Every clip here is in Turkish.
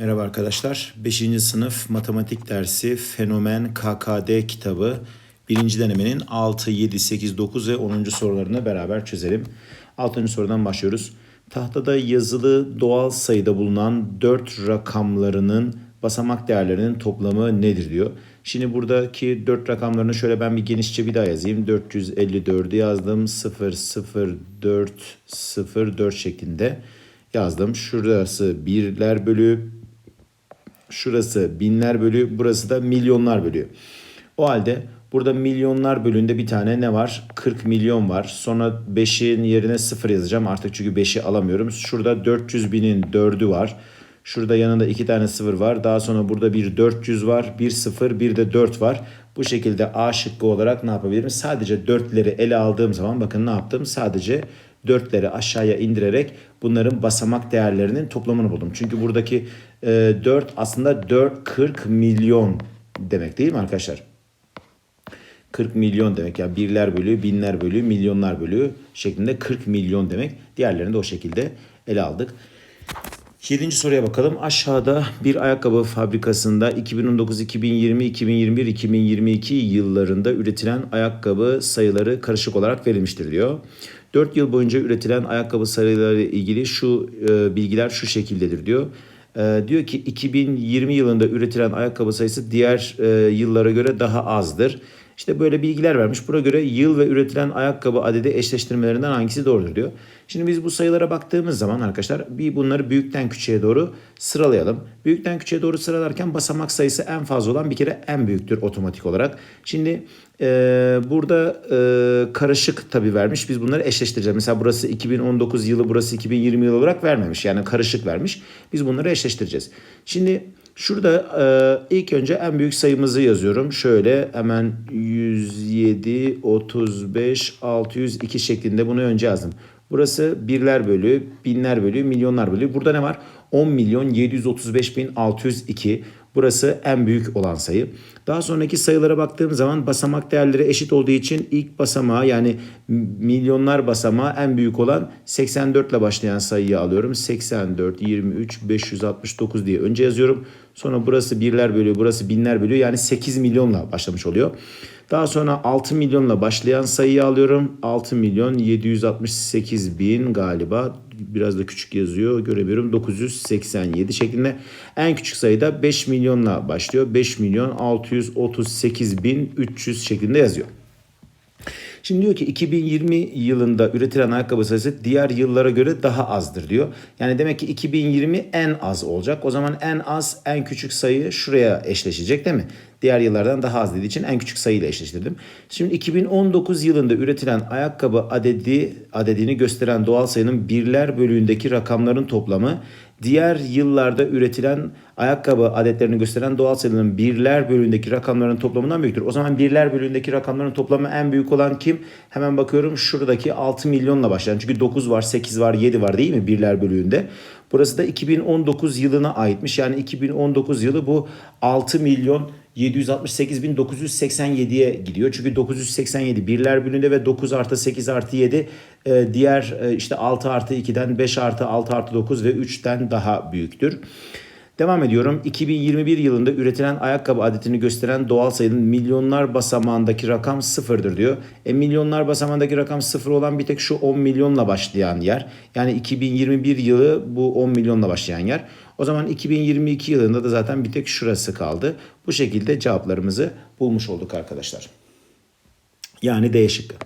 Merhaba arkadaşlar. 5. sınıf matematik dersi Fenomen KKD kitabı 1. denemenin 6, 7, 8, 9 ve 10. sorularını beraber çözelim. 6. sorudan başlıyoruz. Tahtada yazılı doğal sayıda bulunan 4 rakamlarının basamak değerlerinin toplamı nedir diyor. Şimdi buradaki 4 rakamlarını şöyle ben bir genişçe bir daha yazayım. 454'ü yazdım. 00404 şeklinde yazdım. Şurası birler bölü Şurası binler bölü, burası da milyonlar bölü. O halde burada milyonlar bölünde bir tane ne var? 40 milyon var. Sonra 5'in yerine 0 yazacağım artık çünkü 5'i alamıyorum. Şurada 400 binin 4'ü var. Şurada yanında iki tane 0 var. Daha sonra burada bir 400 var. Bir 0 bir de 4 var. Bu şekilde A şıkkı olarak ne yapabilirim? Sadece 4'leri ele aldığım zaman bakın ne yaptım? Sadece 4'leri aşağıya indirerek bunların basamak değerlerinin toplamını buldum. Çünkü buradaki e, 4 aslında 4 40 milyon demek değil mi arkadaşlar? 40 milyon demek yani birler bölü, binler bölü, milyonlar bölü şeklinde 40 milyon demek. Diğerlerini de o şekilde ele aldık. Yedinci soruya bakalım. Aşağıda bir ayakkabı fabrikasında 2019, 2020, 2021, 2022 yıllarında üretilen ayakkabı sayıları karışık olarak verilmiştir diyor. 4 yıl boyunca üretilen ayakkabı sayıları ilgili şu e, bilgiler şu şekildedir diyor. E, diyor ki 2020 yılında üretilen ayakkabı sayısı diğer e, yıllara göre daha azdır. İşte böyle bilgiler vermiş. Buna göre yıl ve üretilen ayakkabı adedi eşleştirmelerinden hangisi doğrudur diyor. Şimdi biz bu sayılara baktığımız zaman arkadaşlar bir bunları büyükten küçüğe doğru sıralayalım. Büyükten küçüğe doğru sıralarken basamak sayısı en fazla olan bir kere en büyüktür otomatik olarak. Şimdi e, burada e, karışık tabii vermiş. Biz bunları eşleştireceğiz. Mesela burası 2019 yılı burası 2020 yılı olarak vermemiş. Yani karışık vermiş. Biz bunları eşleştireceğiz. Şimdi Şurada e, ilk önce en büyük sayımızı yazıyorum. Şöyle hemen 107, 35, 602 şeklinde bunu önce yazdım. Burası birler bölü, binler bölü, milyonlar bölü. Burada ne var? 10 milyon 735 bin 602. Burası en büyük olan sayı. Daha sonraki sayılara baktığım zaman basamak değerleri eşit olduğu için ilk basamağı yani milyonlar basamağı en büyük olan 84 ile başlayan sayıyı alıyorum. 84, 23, 569 diye önce yazıyorum. Sonra burası birler bölü, burası binler bölü yani 8 milyonla başlamış oluyor. Daha sonra 6 milyonla başlayan sayıyı alıyorum. 6 milyon 768 bin galiba biraz da küçük yazıyor göremiyorum 987 şeklinde. En küçük sayıda 5 milyonla başlıyor. 5 milyon 638 bin 300 şeklinde yazıyor. Şimdi diyor ki 2020 yılında üretilen ayakkabı sayısı diğer yıllara göre daha azdır diyor. Yani demek ki 2020 en az olacak. O zaman en az en küçük sayı şuraya eşleşecek değil mi? Diğer yıllardan daha az dediği için en küçük sayıyla eşleştirdim. Şimdi 2019 yılında üretilen ayakkabı adedi adedini gösteren doğal sayının birler bölüğündeki rakamların toplamı diğer yıllarda üretilen ayakkabı adetlerini gösteren doğal sayıların birler bölüğündeki rakamların toplamından büyüktür. O zaman birler bölüğündeki rakamların toplamı en büyük olan kim? Hemen bakıyorum şuradaki 6 milyonla başlayan. Çünkü 9 var, 8 var, 7 var değil mi birler bölüğünde? Burası da 2019 yılına aitmiş. Yani 2019 yılı bu 6 milyon 768.987'ye gidiyor. Çünkü 987 birler bölümünde ve 9 artı 8 artı 7 e, diğer e, işte 6 artı 2'den 5 artı 6 artı 9 ve 3'ten daha büyüktür. Devam ediyorum. 2021 yılında üretilen ayakkabı adetini gösteren doğal sayının milyonlar basamağındaki rakam sıfırdır diyor. E milyonlar basamağındaki rakam sıfır olan bir tek şu 10 milyonla başlayan yer. Yani 2021 yılı bu 10 milyonla başlayan yer. O zaman 2022 yılında da zaten bir tek şurası kaldı. Bu şekilde cevaplarımızı bulmuş olduk arkadaşlar. Yani D şıkkı.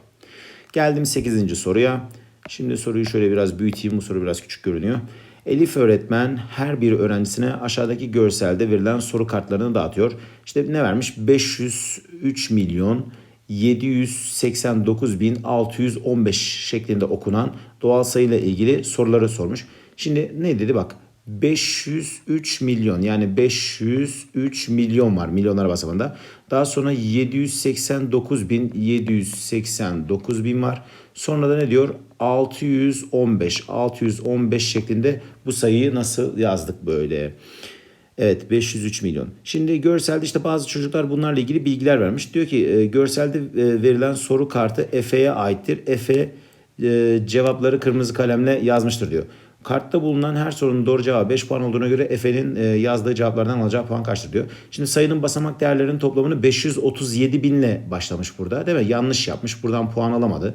Geldim 8. soruya. Şimdi soruyu şöyle biraz büyüteyim. Bu soru biraz küçük görünüyor. Elif öğretmen her bir öğrencisine aşağıdaki görselde verilen soru kartlarını dağıtıyor. İşte ne vermiş? 503 milyon 789.615 şeklinde okunan doğal sayıyla ilgili soruları sormuş. Şimdi ne dedi bak 503 milyon yani 503 milyon var milyonlar basamında. Daha sonra 789 bin 789 bin var. Sonra da ne diyor? 615 615 şeklinde bu sayıyı nasıl yazdık böyle? Evet 503 milyon. Şimdi görselde işte bazı çocuklar bunlarla ilgili bilgiler vermiş. Diyor ki e, görselde e, verilen soru kartı Efe'ye aittir. Efe e, cevapları kırmızı kalemle yazmıştır diyor. Kartta bulunan her sorunun doğru cevabı 5 puan olduğuna göre Efe'nin e, yazdığı cevaplardan alacağı puan kaçtır diyor. Şimdi sayının basamak değerlerinin toplamını 537 binle başlamış burada değil mi? Yanlış yapmış. Buradan puan alamadı.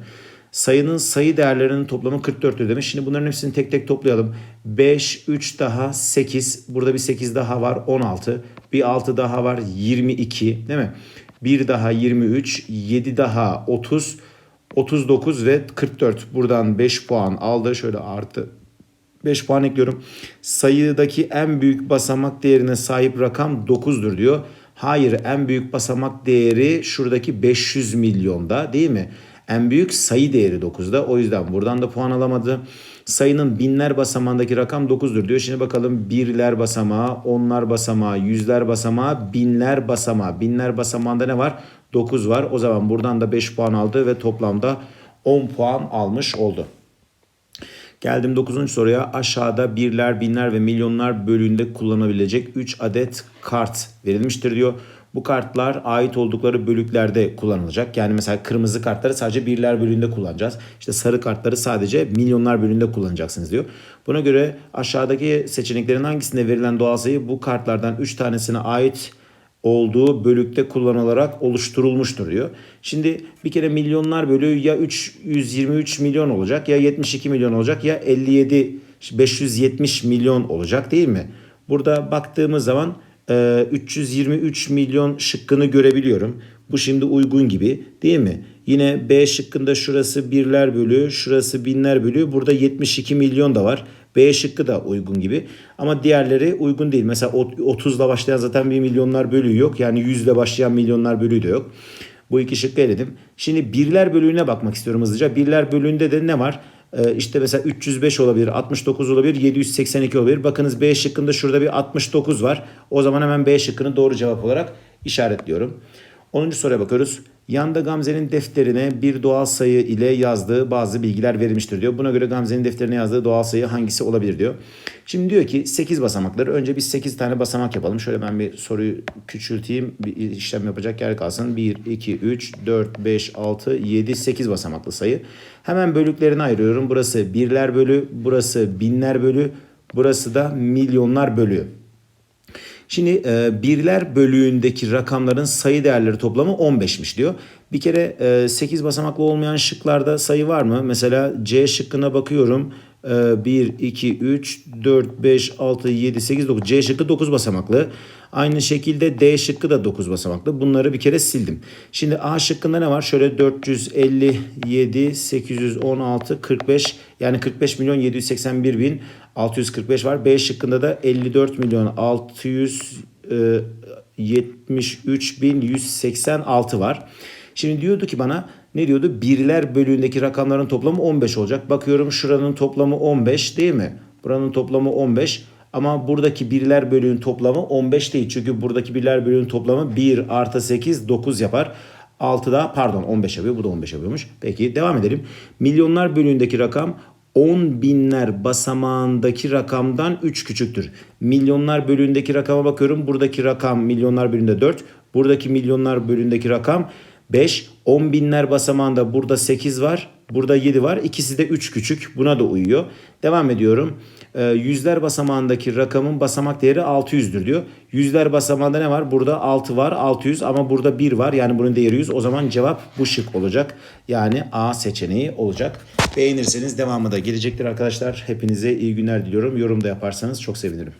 Sayının sayı değerlerinin toplamı 44'tür demiş. Şimdi bunların hepsini tek tek toplayalım. 5, 3 daha 8. Burada bir 8 daha var 16. Bir 6 daha var 22 değil mi? Bir daha 23. 7 daha 30. 39 ve 44. Buradan 5 puan aldı. Şöyle artı 5 puan ekliyorum. Sayıdaki en büyük basamak değerine sahip rakam 9'dur diyor. Hayır en büyük basamak değeri şuradaki 500 milyonda değil mi? En büyük sayı değeri 9'da. O yüzden buradan da puan alamadı. Sayının binler basamağındaki rakam 9'dur diyor. Şimdi bakalım birler basamağı, onlar basamağı, yüzler basamağı, binler basamağı. Binler basamağında ne var? 9 var. O zaman buradan da 5 puan aldı ve toplamda 10 puan almış oldu. Geldim 9. soruya. Aşağıda birler, binler ve milyonlar bölüğünde kullanabilecek 3 adet kart verilmiştir diyor. Bu kartlar ait oldukları bölüklerde kullanılacak. Yani mesela kırmızı kartları sadece birler bölüğünde kullanacağız. İşte sarı kartları sadece milyonlar bölüğünde kullanacaksınız diyor. Buna göre aşağıdaki seçeneklerin hangisinde verilen doğal sayı bu kartlardan 3 tanesine ait olduğu bölükte kullanılarak oluşturulmuştur diyor. Şimdi bir kere milyonlar bölüğü ya 3 123 milyon olacak ya 72 milyon olacak ya 57 570 milyon olacak değil mi? Burada baktığımız zaman e, 323 milyon şıkkını görebiliyorum. Bu şimdi uygun gibi değil mi? Yine B şıkkında şurası birler bölüğü, şurası binler bölüğü. Burada 72 milyon da var. B şıkkı da uygun gibi. Ama diğerleri uygun değil. Mesela 30 ile başlayan zaten bir milyonlar bölüğü yok. Yani 100 ile başlayan milyonlar bölüğü de yok. Bu iki şıkkı eledim. Şimdi birler bölüğüne bakmak istiyorum hızlıca. Birler bölüğünde de ne var? Ee, işte mesela 305 olabilir, 69 olabilir, 782 olabilir. Bakınız B şıkkında şurada bir 69 var. O zaman hemen B şıkkını doğru cevap olarak işaretliyorum. 10. soruya bakıyoruz. Yanda Gamze'nin defterine bir doğal sayı ile yazdığı bazı bilgiler verilmiştir diyor. Buna göre Gamze'nin defterine yazdığı doğal sayı hangisi olabilir diyor. Şimdi diyor ki 8 basamakları. Önce biz 8 tane basamak yapalım. Şöyle ben bir soruyu küçülteyim. Bir işlem yapacak yer kalsın. 1, 2, 3, 4, 5, 6, 7, 8 basamaklı sayı. Hemen bölüklerini ayırıyorum. Burası birler bölü, burası binler bölü, burası da milyonlar bölü. Şimdi e, birler bölüğündeki rakamların sayı değerleri toplamı 15'miş diyor. Bir kere e, 8 basamaklı olmayan şıklarda sayı var mı? Mesela C şıkkına bakıyorum. E, 1, 2, 3, 4, 5, 6, 7, 8, 9. C şıkkı 9 basamaklı. Aynı şekilde D şıkkı da 9 basamaklı. Bunları bir kere sildim. Şimdi A şıkkında ne var? Şöyle 457, 816, 45 yani 45 milyon 781 bin 645 var. B şıkkında da 54 milyon 673 bin 186 var. Şimdi diyordu ki bana ne diyordu? Birler bölüğündeki rakamların toplamı 15 olacak. Bakıyorum şuranın toplamı 15 değil mi? Buranın toplamı 15. Ama buradaki birler bölüğün toplamı 15 değil. Çünkü buradaki birler bölüğün toplamı 1 artı 8 9 yapar. 6'da pardon 15 yapıyor. Bu da 15 yapıyormuş. Peki devam edelim. Milyonlar bölüğündeki rakam 10 binler basamağındaki rakamdan 3 küçüktür. Milyonlar bölüğündeki rakama bakıyorum. Buradaki rakam milyonlar bölüğünde 4. Buradaki milyonlar bölüğündeki rakam 5. 10 binler basamağında burada 8 var. Burada 7 var. İkisi de 3 küçük. Buna da uyuyor. Devam ediyorum. Ee, yüzler basamağındaki rakamın basamak değeri 600'dür diyor. Yüzler basamağında ne var? Burada 6 var 600 ama burada 1 var. Yani bunun değeri 100. O zaman cevap bu şık olacak. Yani A seçeneği olacak. Beğenirseniz devamı da gelecektir arkadaşlar. Hepinize iyi günler diliyorum. Yorum da yaparsanız çok sevinirim.